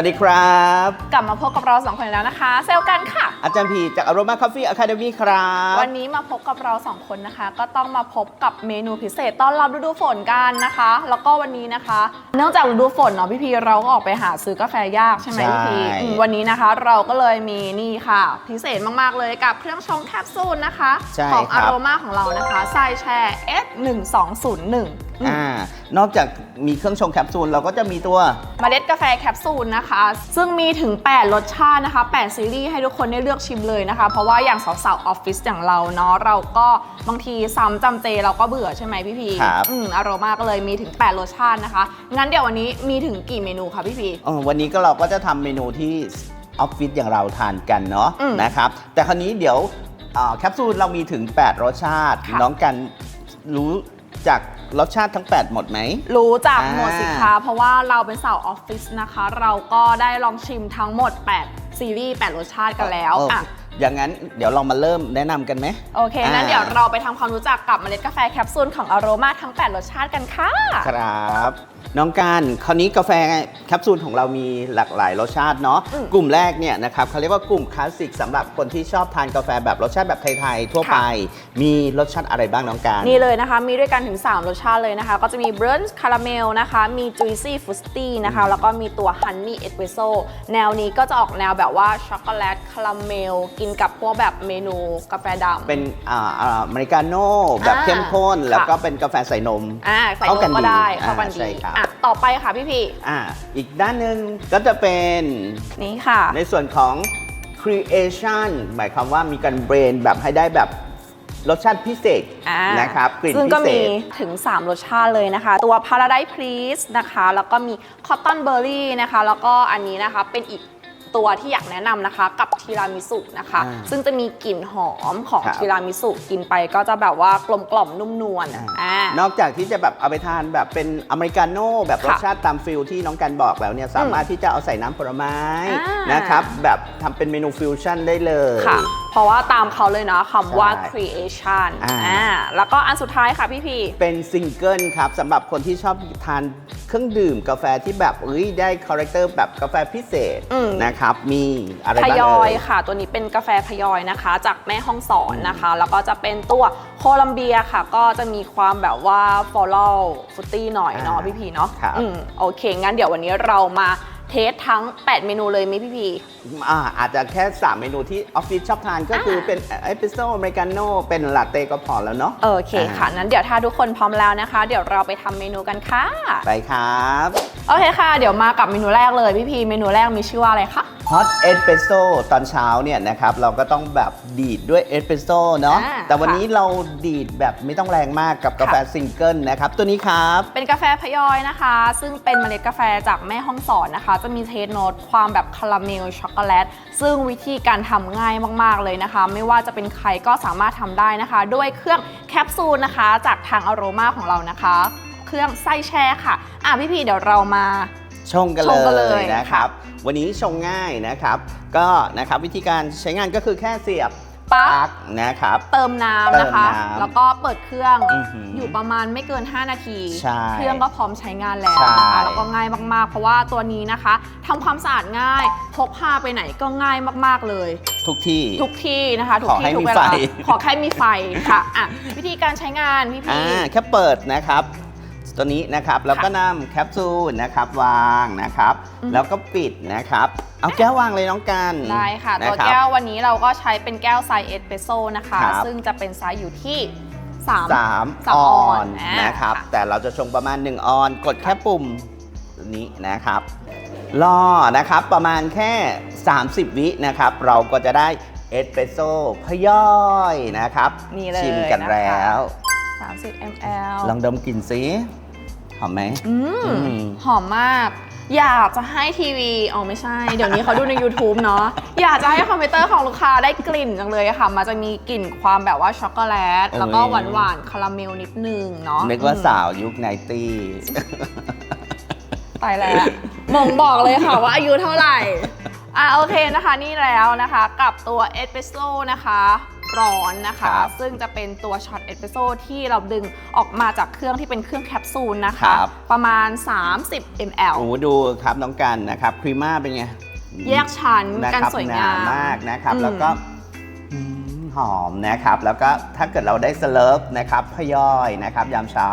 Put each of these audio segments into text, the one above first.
สวัสดีครับ กลับมาพบกับเราสองคนอีกแล้วนะคะ เซลกันค่ะอาจารย์พีจาก Aroma Coffee Academy ครับ วันนี้มาพบกับเราสองคนนะคะ ก็ต้องมาพบกับเมนูพิเศษต้อนรับฤดูฝนกันนะคะ แล้วก็วันนี้นะคะ เนื่องจากฤดูฝนเนาะพี่พีเราก็ออกไปหาซื้อกาแฟยากใช่ไหมพี่พีอืมวันนี้นะคะ เราก็เลยมีนี่ค่ะ พิเศษมากๆเลยกับเครื่องชงแคปซูลนะคะใช่ของครัอาบ โรมาของเรานะคะไซแชร์ S1201 อ่านอกจากมีเครื่องชงแคปซูลเราก็จะมีตัว เมล็ดกาแฟแคปซูลนะคะ ซึ่งมีถึง 8 รสชาตินะคะ 8 ซีรีส์ให้ทุกคนได้เลือกชิมเลยนะคะ เพราะว่าอย่างสาวๆออฟฟิศอย่างเราเนาะเราก็บางทีซ้ำจำเจเราก็เบื่อใช่ไหมพี่พีครับอืมอารมาก็เลยมีถึง 8 รสชาตินะคะ งั้นเดี๋ยววันนี้มีถึงกี่เมนูคะพี่พี เอ่อวันนี้ก็เราก็จะทำเมนูที่ออฟฟิศอย่างเราทานกันเนาะอืมนะครับ แต่คราวนี้เดี๋ยวอ่าแคปซูลเรามีถึง 8 รสชาติ ค่ะน้องกันรู้จาก รสชาติทั้ง 8 หมดไหม รู้จักอ่าหมดสิคะเพราะว่าเราเป็นสาวออฟฟิศนะคะ เราก็ได้ลองชิมทั้งหมด 8 ซีรีส์ 8 รสชาติกันแล้วเอออะอย่างนั้นเดี๋ยวเรามาเริ่มแนะนำกันไหมโอเคงั้นอ่าเดี๋ยวเราไปทำความรู้จักกับเมล็ดกาแฟแคปซูลของอโรมาทั้ง 8 รสชาติกันค่ะ ครับ น้องการคราวนี้กาแฟแคปซูลของเรามีหลากหลายรสชาติเนาะอืมกลุ่มแรกเนี่ยนะครับเขาเรียกว่ากลุ่มคลาสสิกสำหรับคนที่ชอบทานกาแฟแบบรสชาติแบบไทยๆทั่วค่ะไป มีรสชาติอะไรบ้างน้องการนี่เลยนะคะ มีด้วยกันถึง 3 รสชาติเลยนะคะ ก็จะมี Brunch Caramel นะคะ มี Juicy Fruity นะคะ แล้วก็มีตัว Honey Espresso แนวนี้ก็จะออกแนวแบบว่าช็อกโกแลตคาราเมลกินกับพวกแบบเมนูกาแฟดำเป็นอ่าอ่าอเมริกาโน่แบบอ่าเข้มข้นค่ะแล้วก็เป็นกาแฟใส่นมอ่าใส่เข้านกันมก็ได้ดีเข้ากันอ่าดีใช่ครับอะ ต่อไปค่ะพี่พีอ่าอีกด้านหนึ่งก็จะเป็นนี่ค่ะ ในส่วนของ creation หมายความว่ามีการเบรนแบบให้ได้แบบรสชาติพิเศษอ่านะครับกลิ่นซึ่งพิก็เศมีษถึง 3 รสชาติเลยนะคะ ตัว Paradise Please นะคะ แล้วก็มี Cotton Berry นะคะ แล้วก็อันนี้นะคะเป็นอีก ตัวที่อยากแนะนำนะคะ กับทีรามิสุนะคะ อ่าซึ่งจะมีกลิ่นหอมของครับ ทีรามิสุกินไปก็จะแบบว่ากลมกล่อมนุ่มนวลอ่าอ่า นอกจากที่จะแบบเอาไปทานแบบเป็นอเมริกาโน่แบบรสค่ะชาติตามฟิลที่น้องกันบอกแล้วเนี่ยสามารถที่จะเอาใส่น้ำผลไม้อ่านนะครับแบบทำเป็นเมนูฟิวชั่นได้เลยค่ะเพราะว่าตามเขาเลยนะคำว่า ใช่ creation อ่า อ่าแล้วก็อันสุดท้ายค่ะพี่พี เป็นซิงเกิลครับสำหรับคนที่ชอบทานเครื่องดื่มกาแฟที่แบบเอ้ยได้คาแรคเตอร์แบบกาแฟพิเศษอืม นะครับ มีอะไรพบ้างยอเอ่ยยค่ะ ตัวนี้เป็นกาแฟพยอยนะคะ จากแม่ห้องสอนนะคะ แล้วก็จะเป็นตัวโคลัมเบียค่ะ ก็จะมีความแบบว่าฟอล o ลฟุตตี้หน่อยเนาะอ่าพี่พีเนาะครับ อืมโอเค งั้นเดี๋ยววันนี้เรามา เทสทั้ง 8 เมนูเลยไหมพี่พี อ่าอาจจะแค่ 3 เมนูที่ออฟฟิศชอบทานก็คือเป็นเอสเปรสโซ่อเมริกาโน่เป็นลาเต้ก็พอแล้วเนาะโอเคค่ะ นั้นเดี๋ยวถ้าทุกคนพร้อมแล้วนะคะ เดี๋ยวเราไปทำเมนูกันค่ะ ไปครับ โอเคค่ะ เดี๋ยวมากับเมนูแรกเลยพี่พี เมนูแรกมีชื่อว่าอะไรคะ ฮอตเอสเปรสโซ่ตอนเช้าเนี่ยนะครับเราก็ต้องแบบดีดด้วยเอสเปรสโซ่เนาะอ่าแต่วันนี้เราดีดแบบไม่ต้องแรงมากกับกาแฟค่ะซิงเกิลนะครับตัวนี้ครับ เป็นกาแฟพยอยนะคะ ซึ่งเป็นเมล็ดกาแฟจากแม่ห้องสอนนะคะ จะมีเทสโนตความแบบคาราเมลช็อกโกแลต ซึ่งวิธีการทำง่ายมาก ๆ เลยนะคะ ไม่ว่าจะเป็นใครก็สามารถทำได้นะคะ ด้วยเครื่องแคปซูลนะคะ จากทางอโรมาของเรานะคะ เครื่องไส้แช่ค่ะ อะพี่พีเดี๋ยวเรามา ชงกันชงกันเลเลย ยนะครับ วันนี้ชงง่ายนะครับ ก็นะครับวิธีการใช้งานก็คือแค่เสียบปลั๊กปลั๊กนะครับ เติมน้ำนะคะ เติมน้ำแล้วก็เปิดเครื่องอื้อหืออยู่ประมาณไม่เกิน 5 นาที ใช่เครื่องก็พร้อมใช้งานแล้วใช่นะคะแล้วก็ง่ายมากๆ เพราะว่าตัวนี้นะคะทำความสะอาดง่ายพกพาไปไหนก็ง่ายมากๆเลย ทุกที่ ทุกที่นะคะทุกขอที่ให้ทุกมีเวลาไฟขอแค่มีไฟค่ะอะ วิธีการใช้งานพี่อ่าพี่แค่เปิดนะครับ ตัวนี้นะครับแล้วก็นำแคปซูลนะครับวางนะครับ อือฮึแล้วก็ปิดนะครับ เอาแก้ววางเลยน้องกันได้ค่ะตัวนรับ แก้ววันนี้เราก็ใช้เป็นแก้วไซส์เอสเปรสโซ่นะคะ ครับ ซึ่งจะเป็นไซส์อยู่ที่3สามสามออออนนนะครับ อ่าค่ะแต่เราจะชงประมาณ 1 ออน กดแค่ปุ่มตัวนี้นะครับรอนะครับประมาณแค่ 30 วินะครับ เราก็จะได้เอสเปรสโซ่พย่อยนะครับ นี่เลยชิมกันนะคะ แล้ว30 ml ลองดมกลิ่นสิ หอมไหมอืมอืม หอมมาก อยากจะให้ทีวีอ๋อไม่ใช่ เดี๋ยวนี้เขาดูใน YouTube เนาะอยากจะให้คอมพิวเตอร์ของลูกค้าได้กลิ่นจังเลยอะค่ะ มันจะมีกลิ่นความแบบว่าช็อกโกแลต แล้วก็หวานหวานๆคาราเมลนิดนึงเนาะนึกว่าอืมสาวยุคไนตี้ ตายแล้วมงบอกเลยค่ะว่าอายุเท่าไหร่ อะโอเคนะคะนี่แล้วนะคะ กับตัวเอสเปรสโซ่นะคะ ร้อนนะคะ ครับซึ่งจะเป็นตัวช็อตเอสเปรสโซ่ที่เราดึงออกมาจากเครื่องที่เป็นเครื่องแคปซูลนะครัคะบประมาณ 30 ml โอ้โหดูครับน้องกันนะครับครีม่าเป็นไงแยกชั้นนะกันครับสวยหงามมากนะครับ อืม แล้วก็อืมหอมนะครับ แล้วก็ถ้าเกิดเราได้สเลิฟนะครับพย่อยนะครับ ยามเช้า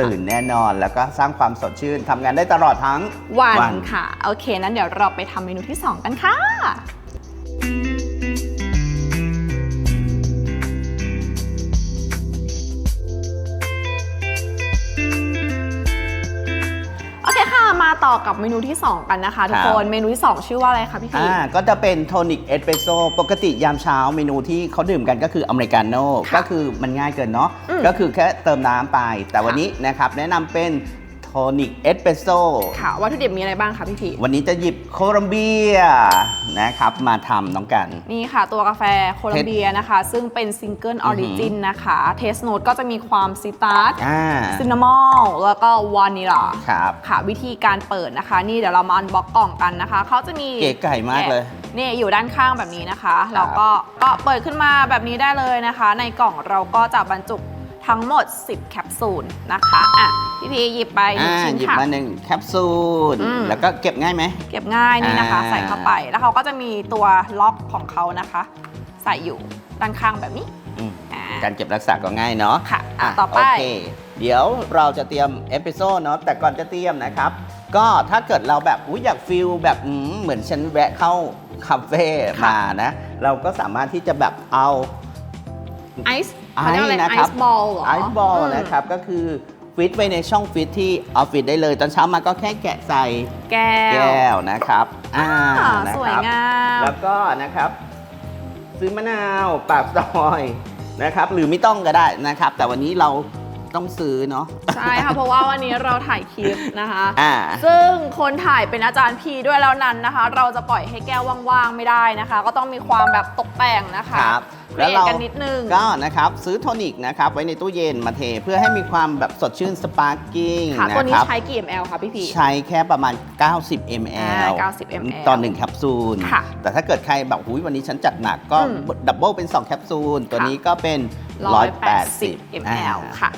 ตื่นแน่นอน แล้วก็สร้างความสดชื่นทำงานได้ตลอดทั้ง วันวัน ค่ะ โอเค นั้นเดี๋ยวเราไปทำเมนูที่ 2 กันค่ะ มาต่อกับเมนูที่ 2 กันนะคะทุกคน เมนูที่ 2 ชื่อว่าอะไรคะพี่พีอ่าก็จะเป็นโทนิกเอสเปรสโซปกติยามเช้าเมนูที่เขาดื่มกันก็คืออเมริกาโน่ค่ะก็คือมันง่ายเกินเนาะอืมก็คือแค่เติมน้ำไป แต่วันค่ะนี้นะครับแนะนำเป็นโท นิกเอสเปรสโซค่ะวัตถุดิบมีอะไรบ้างคะพี่พีวันนี้จะหยิบโคลัมเบียนะครับมาทำน้องกัน นี่ค่ะ ตัวกาแฟโคลัมเบียนะคะ ซึ่งเป็นซิงเกิลออริจินนะคะเทสโน e ก็จะมีความซิตรัสอ่าซินนามอลแล้วก็วานิลาครับค่ะวิธีการเปิดนะคะ นี่เดี๋ยวเรามาอันบ็อกกล่องกันนะคะเขาจะมีเก๋ไก่มากเลยนี่อยู่ด้านข้างแบบนี้นะคะ แล้วก็ก็เปิดขึ้นมาแบบนี้ได้เลยนะคะ ในกล่องเราก็จะบรรจุ ทั้งหมด 10 แคปซูลนะคะอะพี่พีหยิบไปหนึ่อ่างชิ้นหยิบค่ะ มาหนึ่งแคปซูลอืม แล้วก็เก็บง่ายไหม เก็บง่ายนี่นะคะ อ่า ใส่เข้าไปแล้วเขาก็จะมีตัวล็อกของเขานะคะ ใส่อยู่ด้านข้างแบบนี้อืมอ่าการเก็บรักษาก็ง่ายเนาะค่ะอะต่อไปโอเคเดี๋ยวเราจะเตรียมเอพิโซดเนาะแต่ก่อนจะเตรียมนะครับ ก็ถ้าเกิดเราแบบอุ๊ยอยากฟิลแบบอืมเหมือนฉันแวะเข้าคาเฟ่ค่ะมานะ เราก็สามารถที่จะแบบเอา ไอซ์ ไอเขาเรียกอะไรซ์นะไอครับซ์บอลเหรอไอซ์บอลมนะครับก็คือฟิตไว้ในช่องฟิตที่ออฟฟิศได้เลย ตอนเช้ามาก็แค่แกะใส่แก้วแก้วนะครับอ่าอ่านะสควยรับงามแล้วก็นะครับ ซื้อมะนาวปากซอยนะครับ หรือไม่ต้องก็ได้นะครับ แต่วันนี้เรา ต้องซื้อเนาะ ใช่ค่ะ เพราะว่าวันนี้เราถ่ายคลิปนะคะ อ่า ซึ่งคนถ่ายเป็นอาจารย์พีด้วยแล้วนั้นนะคะ เราจะปล่อยให้แก้วว่างๆไม่ได้นะคะ ก็ต้องมีความแบบตกแต่งนะคะครับเรียนกันนิดนึง ก็นะครับซื้อโทนิกนะครับไว้ในตู้เย็นมาเทเพื่อให้มีความแบบสดชื่นสปาร์กิ้งค่ะนะตัวนี้ครับ ใช้กี่ ml คะพี่พี ใช้แค่ประมาณ 90 ml อ่า90 ml ต่อหนึ่งแคปซูล ค่ะแต่ถ้าเกิดใครแบบหุยวันนี้ฉันจัดหนักก็อืมดับเบิลเป็น 2 แคปซูล ตัวค่ะนี้ก็เป็น 180อ่า ml ค่ะ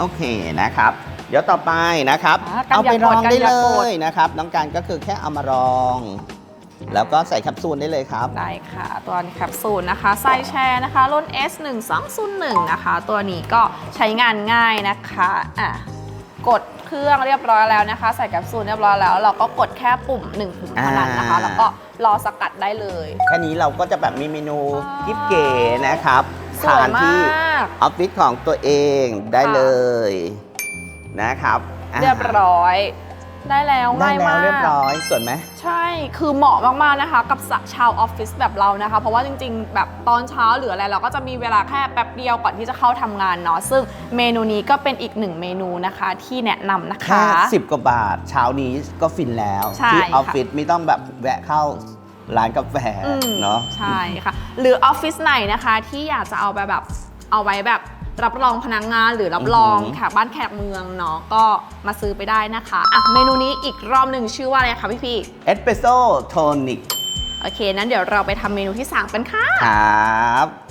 โอเคนะครับ เดี๋ยวต่อไปนะครับ อ่ากันเอาไปอย่ารกดองกันได้อย่าเลกดยนะครับ น้องการก็คือแค่เอามารอง แล้วก็ใส่แคปซูลได้เลยครับ ได้ค่ะ ตัวนี้แคปซูลนะคะไส้แชร์นะคะรุ่น S 1 2 0 1นะคะ ตัวนี้ก็ใช้งานง่ายนะคะอะกดเครื่องเรียบร้อยแล้วนะคะ ใส่แคปซูลเรียบร้อยแล้ว เราก็กดแค่ปุ่ม1ปุ่มเท่านั้นนะคะ อ่า แล้วก็รอสกัดได้เลย แค่นี้เราก็จะแบบมีเมนูว้าวกิฟเก๋นะครับ สวยทานที่มาก ออฟฟิศของตัวเองได้ค่ะเลยนะครับอ่าเรียบร้อย ได้แล้วได้ง่ายแล้มาวกเรียบร้อยสวยไหม ใช่ คือเหมาะมาก ๆ นะคะ กับชาวออฟฟิศแบบเรานะคะ เพราะว่าจริง ๆ แบบตอนเช้าหรืออะไร เราก็จะมีเวลาแค่แป๊บเดียวก่อนที่จะเข้าทำงานเนาะ ซึ่งเมนูนี้ก็เป็นอีกหนึ่งเมนูนะคะที่แนะนำนะคะ แค่สิบกว่าบาท เช้านี้ก็ฟินแล้ว ใช่ที่ค่ะออฟฟิศไม่ต้องแบบแวะเข้า ร้านกาแฟอืมเนาะ ใช่ค่ะ หรือออฟฟิศไหนนะคะ ที่อยากจะเอาไปแบบเอาไว้แบบรับรองพนักงานหรือรับรองอือหือแขกบ้านแขกเมืองเนาะก็มาซื้อไปได้นะคะอะเมนูนี้อีกรอบหนึ่งชื่อว่าอะไรคะพี่พี่เอสเปรสโซ่โทนิกโอเคนั้นเดี๋ยวเราไปทำเมนูที่สามกันค่ะ ครับ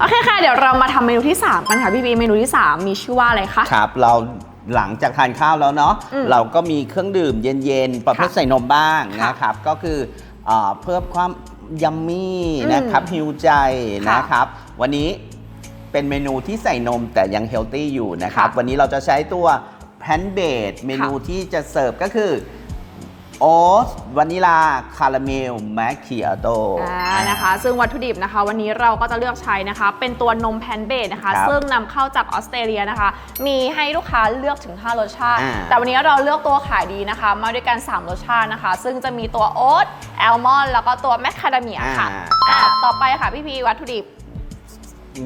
โอเคค่ะ เดี๋ยวเรามาทำเมนูที่ 3 กันค่ะพี่บีเมนูที่ 3 มีชื่อว่าอะไรคะ ครับเราหลังจากทานข้าวแล้วเนาะอืมเราก็มีเครื่องดื่มเย็นๆ ประเภทค่ะใส่นมบ้างค่ะนะครับ ก็คืออ่าเพิ่มความยัมมี่อืมนะครับฮิวใจค่ะนะครับ วันนี้เป็นเมนูที่ใส่นมแต่ยังเฮลตี้อยู่นะครับ ค่ะวันนี้เราจะใช้ตัวแพนเบดเมนูที่จะเสิร์ฟก็คือ โอ๊ตวานิลา คาราเมล แมคคิอาโตอ่านะคะ ซึ่งวัตถุดิบนะคะ วันนี้เราก็จะเลือกใช้นะคะ เป็นตัวนมแพนเบดนะคะครับซึ่งนำเข้าจากออสเตรเลียนะคะ มีให้ลูกค้าเลือกถึง 5 รสชาติอ่าแต่วันนี้เราเลือกตัวขายดีนะคะ มาด้วยกัน 3 รสชาตินะคะ ซึ่งจะมีตัวโอ๊ตแอลมอนด์แล้วก็ตัวแมคคาเดเมียค่ะอ่าครับอ่าต่อไปค่ะพี่พีวัตถุดิบ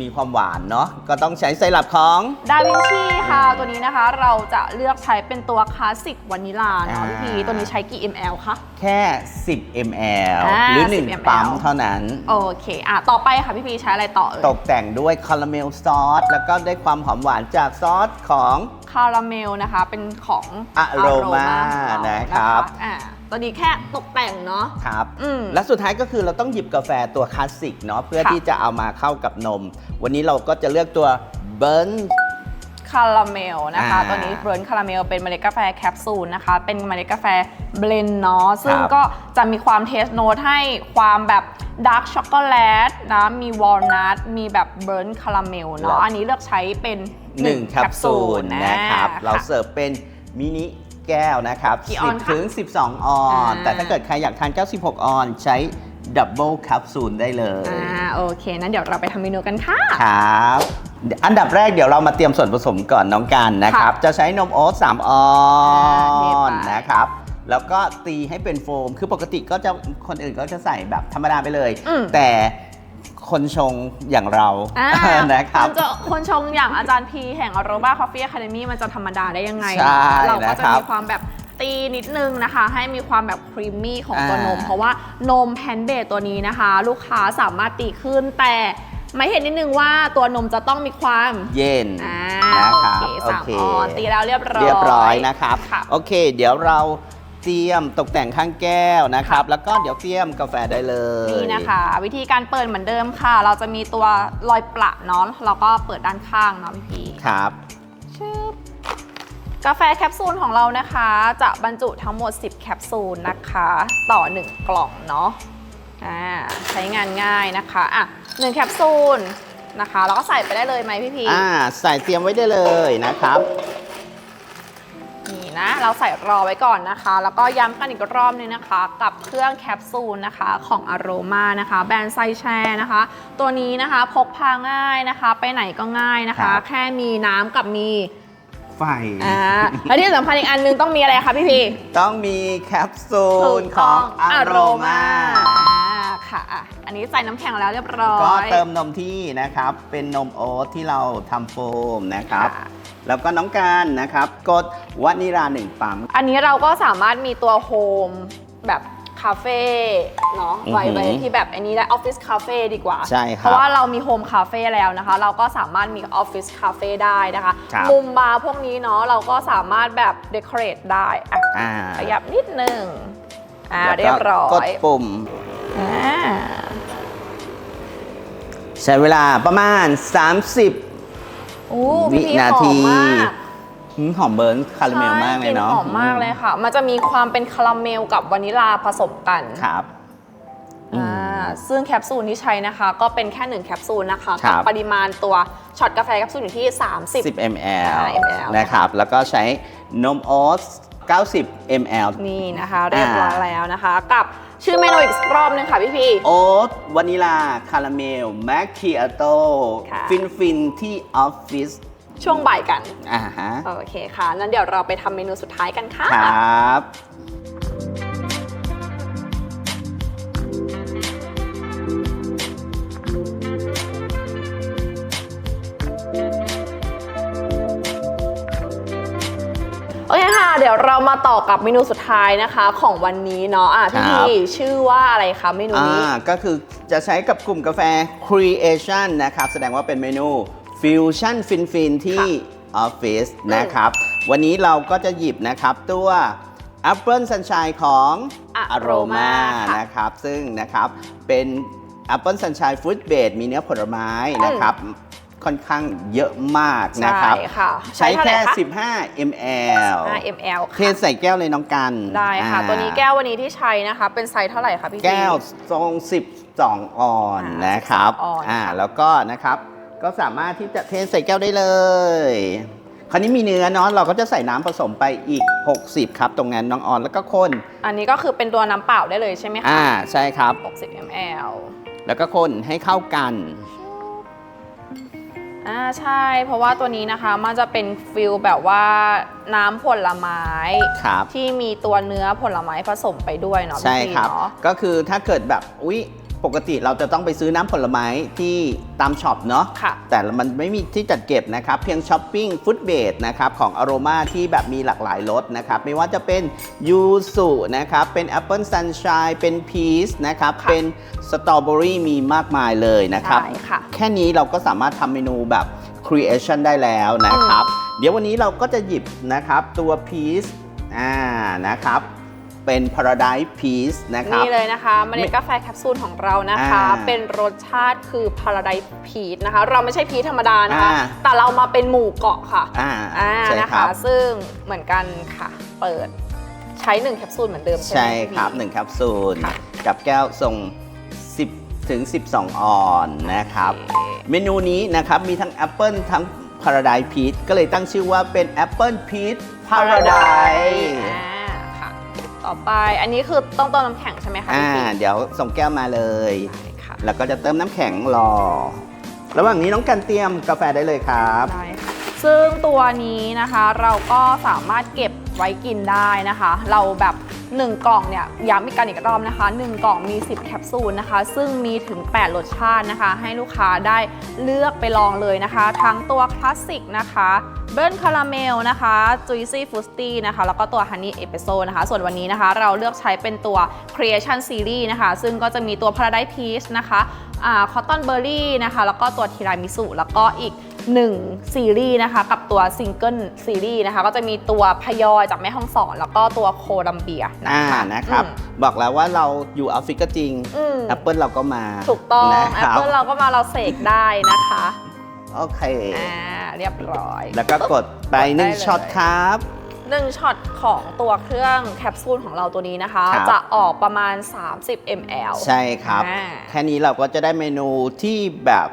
มีความหวานเนาะก็ต้องใช้ไซรัปของ ดาวินชีค่ะ ตัวนี้นะคะเราจะเลือกใช้เป็นตัวคลาสสิกวานิลาเนาะพี่พีอ่าตัวนี้ใช้กี่ ml คะ แค่ 10 ml อ่าหรือ 10 ml 1 ปั๊มเท่านั้น โอเคอะต่อไปค่ะพี่พีใช้อะไรต่อเอ่ยตกแต่งด้วยคาราเมลซอส แล้วก็ได้ความหอมหวานจากซอสของคาราเมลนะคะเป็นของ Aroma Aroma นะครับ อ่า ตัวนี้แค่ตกแต่งเนาะ ครับ อืม และสุดท้ายก็คือเราต้องหยิบกาแฟตัวคลาสสิกเนาะเพื่อค่ะ ที่จะเอามาเข้ากับนม วันนี้เราก็จะเลือกตัวเบิร์น คาราเมลนะคะ อ่าตัวนี้เบรนคาราเมลเป็นเมล็ดกาแฟแคปซูลนะคะ เป็นเมล็ดกาแฟเบลนเนาะซึ่งครับก็จะมีความเทสโนตให้ความแบบดาร์กช็อกโกแลตนะ มีวอลนัทมีแบบเบรนคาราเมลเนาะ อันนี้เลือกใช้เป็น1แคปซูลนะครับ เราค่ะเสิร์ฟเป็นมินิ แก้วนะครับกี่ออนคะ10ถึง 12 ออน อ่า แต่ถ้าเกิดใครอยากทาน96ออน ใช้ดับเบิลแคปซูลได้เลยอ่าโอเคนั้นเดี๋ยวเราไปทำเมนูกันค่ะ ครับอันดับแรกเดี๋ยวเรามาเตรียมส่วนผสมก่อนน้องกันนะครับค่ะจะใช้นมโอ๊ต3ออเทนไป นะครับ แล้วก็ตีให้เป็นโฟม คือปกติก็จะคนอื่นก็จะใส่แบบธรรมดาไปเลย อืม แต่ คนชงอย่างเราอ่านะครับมันจะคนชงอย่างอาจารย์พีแห่ง Aroba Coffee Academy มันจะธรรมดาได้ยังไง ใช่เราก็จะนะครับมีความแบบตีนิดนึงนะคะ ให้มีความแบบครีมมี่ของตัวนมอ่าเพราะว่านมแพนเบสตัวนี้นะคะ ลูกค้าสามารถตีขึ้นแต่ไม่เห็นนิดนึงว่าตัวนมจะต้องมีความเย็นอ่านะครับโอเคสามโอเคออนตีแล้วเรียบร้อย เรียบร้อยนะครับ ค่ะ โอเค เดี๋ยวเรา เตรียมตกแต่งข้างแก้วนะครับ แล้วก็เดี๋ยวเตรียมกาแฟได้เลยนี่นะคะ วิธีการเปิดเหมือนเดิมค่ะ เราจะมีตัวรอยประเนาะเราก็เปิดด้านข้างเนาะพี่พีครับชึบกาแฟแคปซูลของเรานะคะ จะบรรจุทั้งหมด 10 แคปซูลนะคะ ต่อ 1 กล่องเนาะอ่าใช้งานง่ายนะคะอะหนึ่งแคปซูลนะคะแล้วก็ใส่ไปได้เลยไหมพี่พีอ่าใส่เตรียมไว้ได้เลยนะครับ นี่นะ เราใส่รอไว้ก่อนนะคะ แล้วก็ย้ำกันอีกรอบนึงนะคะ กับเครื่องแคปซูลนะคะของ Aroma นะคะ แบรนด์ไซแชร์นะคะ ตัวนี้นะคะพกพาง่ายนะคะ ไปไหนก็ง่ายนะคะครับแค่มีน้ำกับมีไฟอ่าและที่สำคัญอีกอันนึงต้องมีอะไรคะพี่พีต้องมีแคปซูถูลกขต้อง Aroma อ่า ค่ะอะ อันนี้ใส่น้ำแข็งแล้วเรียบร้อย ก็เติมนมที่นะครับ เป็นนมโอ๊ตที่เราทำโฟมนะครับ ค่ะ แล้วก็น้องการนะครับกดวานิลาหนึ่งปั๊ม อันนี้เราก็สามารถมีตัวโฮมแบบคาเฟ่เนาะอือหือไว้ไว้ที่แบบอันนี้ได้ออฟฟิศคาเฟ่ดีกว่า ใช่ครับเพราะว่าเรามีโฮมคาเฟ่แล้วนะคะ เราก็สามารถมีออฟฟิศคาเฟ่ได้นะคะ ครับ มุมบาร์พวกนี้เนาะเราก็สามารถแบบเดคอเรทได้อะอ่าขยับนิดนึงอ่าแล้วก็เรียบร้อกดย ปุ่ม อ่าใช้เวลาประมาณ 30 โอ้วิพี่นาหอทีมมากหืมหอมเบิร์นคาราเมลมากเลยเนาะใช่กลิ่หอมมากเลยค่ะ มันจะมีความเป็นคาราเมลกับวานิลาผสมกันครับอ่าซึ่งแคปซูลที่ใช้นะคะ ก็เป็นแค่1แคปซูลนะคะครักับ ปริมาณตัวช็อตกาแฟแคปซูลอยู่ที่ 30 10 ml อ่า ml นะครับ แล้วก็ใช้นมโอ๊ต90 ml นี่นะคะ เรียบร้อยแล้วนะคะ กับ ชื่อเมนูอีกรอบหนึงค่ะพี่พี่โอ๊ตวานิลา คาราเมล แมคคิอาโตค่ะฟินฟินที่ออฟฟิศช่วงบ่ายกัน อ่าฮะ โอเคค่ะ นั้นเดี๋ยวเราไปทำเมนูสุดท้ายกันค่ะ ครับ ยวเรามาต่อกับเมนูสุดท้ายนะคะของวันนี้เนาะอะพี่ครับ พี่ชื่อว่าอะไรคะเมนูอ่านี้ ก็คือจะใช้กับกลุ่มกาแฟ Creation นะครับ แสดงว่าเป็นเมนู Fusion ฟินฟินที่ออฟฟิศนะครับ วันนี้เราก็จะหยิบนะครับตัว Apple Sunshine ของ Aroma Aroma ค่ะ นะครับ ซึ่งนะครับเป็น Apple Sunshine Fruit Base มีเนื้อผลไม้นะครับ ค่อนข้างเยอะมากนะครับ ใช่ค่ะใช้เท่าไหแค่ร่คะ15 ml 5 ml เทค่ะใส่แก้วเลยน้องกัน ได้ค่ะอ่าตัวนี้แก้ววันนี้ที่ใช้นะคะ เป็นไซส์เท่าไหร่คะพี่แก้วพีทรง 12 ออนอ่านนะครับ12ออนอ่าค่ะแล้วก็นะครับก็สามารถที่จะเทใส่แก้วได้เลยคราวนี้มีเนื้อเนาะเราก็จะใส่น้ำผสมไปอีก 60 ครับ ตรงนั้นน้องออนแล้วก็คนอันนี้ก็คือเป็นตัวน้ำเปล่าได้เลยใช่ไหมคะอ่าใช่ครับ 60 ml แล้วก็คนให้เข้ากัน อ่าใช่ เพราะว่าตัวนี้นะคะมันจะเป็นฟิลแบบว่าน้ำผลไม้ครับที่มีตัวเนื้อผลไม้ผสมไปด้วยเนาะใช่พี่พีครับ เนาะก็คือถ้าเกิดแบบอุ๊ย ปกติเราจะต้องไปซื้อน้ำผลไม้ที่ตามช็อปเนาะค่ะ แต่มันไม่มีที่จัดเก็บนะครับ เพียงช้อปปิ้งฟุตเบดนะครับของอโรมาที่แบบมีหลากหลายรสนะครับ ไม่ว่าจะเป็นยูสุนะครับ เป็นแอปเปิลซันช n เป็นพีชนะครับ ค่ะเป็นสตรอเบอรี่มีมากมายเลยนะครับ ใช่ค่ะ แค่นี้เราก็สามารถทำเมนูแบบ creation ได้แล้วนะครับ เดี๋ยววันนี้เราก็จะหยิบนะครับตัวพีชอ่านะครับ เป็น paradise peach นะครับ นี่เลยนะคะเมล็ดกาแฟแคปซูลของเรานะคะอ่าเป็นรสชาติคือ Paradise Peach นะคะ เราไม่ใช่พีชธรรมดานะคะอ่าแต่เรามาเป็นหมู่เกาะค่ะอ่าอ่าใช่นะครัคะบซึ่งเหมือนกันค่ะ เปิดใช้ 1 แคปซูลเหมือนเดิมใช่ไหมใช่ครับพี่1แคปซูลค่ะกับแก้วทรง 10 ถึง 12 ออนนะครับโอเคเมนูนี้นะครับ มีทั้งแอปเปิลทั้ง Paradise Peach ก็เลยตั้งชื่อว่าเป็น Apple Peach Paradise อ่าค่ะ ต่อไป อันนี้คือต้องเติมน้ำแข็งใช่ไหมคะอ่า พี่พีเดี๋ยวส่งแก้วมาเลย ได้ค่ะแล้วก็จะเติมน้ำแข็งรอ ระหว่างนี้น้องกันเตรียมกาแฟได้เลยครับ ได้ค่ะ ซึ่งตัวนี้นะคะเราก็สามารถเก็บไว้กินได้นะคะ เราแบบ 1 กล่องเนี่ยย้ำอีกกันอีกรอบนะคะ 1 กล่องมี 10 แคปซูลนะคะ ซึ่งมีถึง 8 รสชาตินะคะ ให้ลูกค้าได้เลือกไปลองเลยนะคะ ทั้งตัวคลาสสิกนะคะเบิร์นคาราเมลนะคะจุยซี่ฟุสตี้นะคะ แล้วก็ตัวฮันนี่เอ p ปโซนะคะ ส่วนวันนี้นะคะ เราเลือกใช้เป็นตัว Creation Series นะคะ ซึ่งก็จะมีตัว Paradise Peach นะคะคอตตอนเบอร์รี่นะคะ แล้วก็ตัวทีรามิสุแล้วก็อีก 1 ซีรีส์นะคะ กับตัวซิงเกิลซีรีส์นะคะ ก็จะมีตัวพยอยจากแม่ห้องสอน แล้วก็ตัวโคลัมเบียนะอ่าคะนะครับ อืม บอกแล้วว่าเราอยู่ออฟฟิศก็จริงอืม Apple เราก็มาถูกต้องนะแอคปรับเปิลเราก็มาเราเสกได้นะคะโอเค อ่าเรียบร้อย แล้วก็กดไปกดได้หนึ่งเลย ช็อตครับ หนึ่งช็อตของตัวเครื่องแคปซูลของเราตัวนี้นะคะ ครับ จะออกประมาณ 30 ml ใช่ครับ อ่า แค่นี้เราก็จะได้เมนูที่แบบ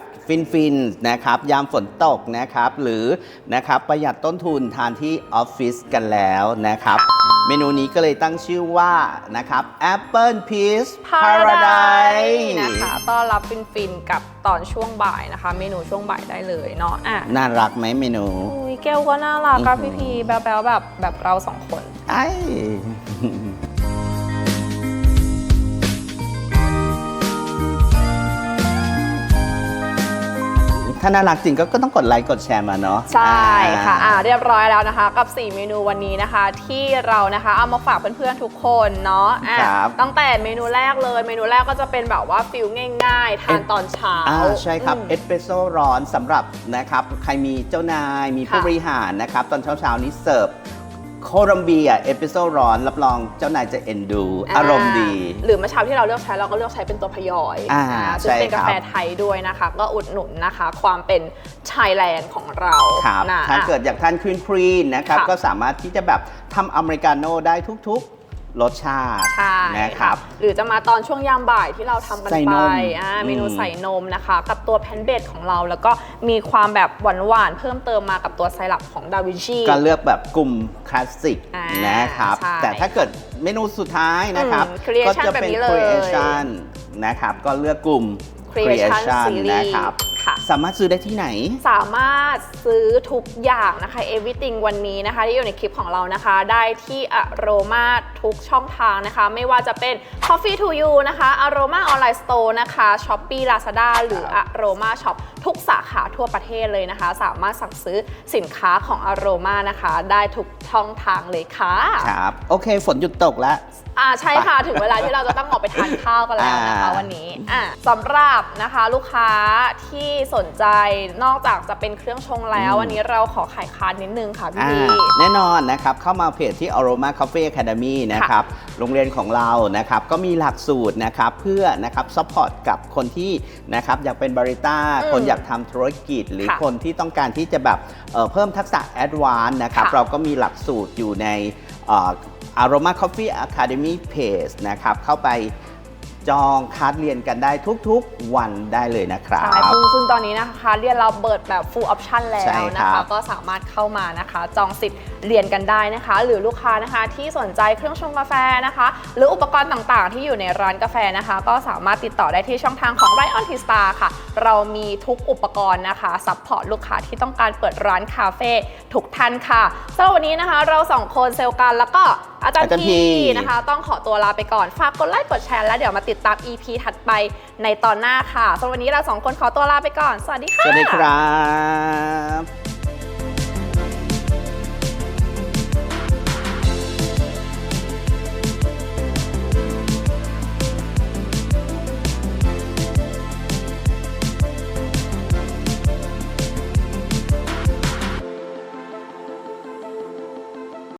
ฟินๆนะครับยามฝนตกนะครับหรือนะครับประหยัดต้นทุนทานที่ออฟฟิศกันแล้วนะครับ เมนูนี้ก็เลยตั้งชื่อว่านะครับ Apple Peach Paradise นะคะต้อนรับฟินๆกับตอนช่วงบ่ายนะคะ เมนูช่วงบ่ายได้เลยเนาะอะน่ารักไหมเมนูอุ้ยแก้วก็น่ารักอะอื้อหืพี่อพีแบ๊วๆแบบแบบเราสองคนไอ้ ถ้าน่ารักจริงก็ก็ต้องกดไลค์กดแชร์มาเนาะใช่ค่ะอ่าอ่าเรียบร้อยแล้วนะคะ กับ 4 เมนูวันนี้นะคะ ที่เรานะคะเอามาฝากเพื่อนๆทุกคนเนาะอะครับตั้งแต่เมนูแรกเลยเมนูแรกก็จะเป็นแบบว่าฟิลง่าย ๆ ทานตอนเช้าอ่าใช่ครับ อืม เอสเปรสโซ่ร้อนสำหรับนะครับ ใครมีเจ้านายมีผู้ค่ะบริหารนะครับ ตอนเช้าๆนี้เสิร์ฟ โคลัมเบียเอสเปรสโซ่ร้อนรับรองเจ้านายจะเอ็นดู อารมณ์ดี หรือเมื่อเช้าที่เราเลือกใช้เราก็เลือกใช้เป็นตัวพยอยอ่าซึ่งเป็นใช่ครักาบแฟไทยด้วยนะคะ ก็อุดหนุนนะคะ ความเป็นไทยแลนด์ของเราครับนะถ้าอะเกิดอยากทานครีนครีนนะครับค่ะก็สามารถที่จะแบบทำอเมริกาโน่ได้ทุกๆ รสชาติใช่นะครับ หรือจะมาตอนช่วงยามบ่ายที่เราทำกันใส่ไปนมอ่าอืมเมนูใส่นมนะคะ กับตัวแพนเบดของเรา แล้วก็มีความแบบหวานๆเพิ่มเติมมากับตัวไซรัปของดาวินชี ก็เลือกแบบกลุ่มคลาสสิกอ่านะครับ ใช่แต่ถ้าเกิดเมนูสุดท้ายนะครับ อืม creation ก็จะเป็น แบบนี้เลย creation นะครับ ก็เลือกกลุ่ม Creation creation Series นะครับ ค่ะ สามารถซื้อได้ที่ไหน สามารถซื้อทุกอย่างนะคะ everything วันนี้นะคะที่อยู่ในคลิปของเรานะคะ ได้ที่ Aroma ทุกช่องทางนะคะ ไม่ว่าจะเป็น Coffee to you นะคะ Aroma Online Store นะคะ Shopee Lazada หรือ Aroma Shop ทุกสาขาทั่วประเทศเลยนะคะ สามารถสั่งซื้อสินค้าของ Aroma นะคะ ได้ทุกช่องทางเลยค่ะครับ โอเค ฝนหยุดตกแล้วอ่าใช่ค่ะ ถึงเวลาที่เราจะต้องออกไปทานข้าวกันแล้วนะคะอ่าวันนี้อะสำหรับนะคะลูกค้าที่สนใจนอกจากจะเป็นเครื่องชงแล้วอืมวันนี้เราขอขายคาร์ดนิดนึงค่ะพี่อ่าพีแน่นอนนะครับ เข้ามาเพจที่ Aroma Coffee Academy นะครับโรงเรียนของเรานะครับก็มีหลักสูตรนะครับเพื่อนะครับซัพพอร์ตกับคนที่นะครับอยากเป็นบริต้าอืมคนอยากทำธุรกิจ หรือค่ะคนที่ต้องการที่จะแบบเอ่อเพิ่มทักษะแอดวานซ์นะครับค่ะ เราก็มีหลักสูตรอยู่ในเอ่อ Aroma Coffee Academy Page นะครับเข้าไป จองคัดเรียนกันได้ทุกๆวันได้เลยนะครับ ใช่ซึ่งซึ่งตอนนี้นะคะเรียนเราเปิดแบบ full option แล้ใช่วคนะรัคะบก็สามารถเข้ามานะคะ จองสิทธิ์เรียนกันได้นะคะ หรือลูกค้านะคะที่สนใจเครื่องชงกาแฟนะคะ หรืออุปกรณ์ต่างๆ ที่อยู่ในร้านกาแฟนะคะ ก็สามารถติดต่อได้ที่ช่องทางของ r i on t Star ค่ะ เรามีทุกอุปกรณ์นะคะซัพพอร์ตลูกค้าที่ต้องการเปิดร้านคาเฟ่ทุกท่านค่ะสำหรับวันนี้นะคะ เราสองคนเซลลกันแล้วก็ อาจารย์อาจารย์พีพีนะคะ ต้องขอตัวลาไปก่อน ฝากกดไลค์กดแชร์แล้วเดี๋ยวมาติดตาม EP ถัดไปในตอนหน้าค่ะสำหรับวันนี้เราสองคนขอตัวลาไปก่อน สวัสดีค่ะ สวัสดีครับ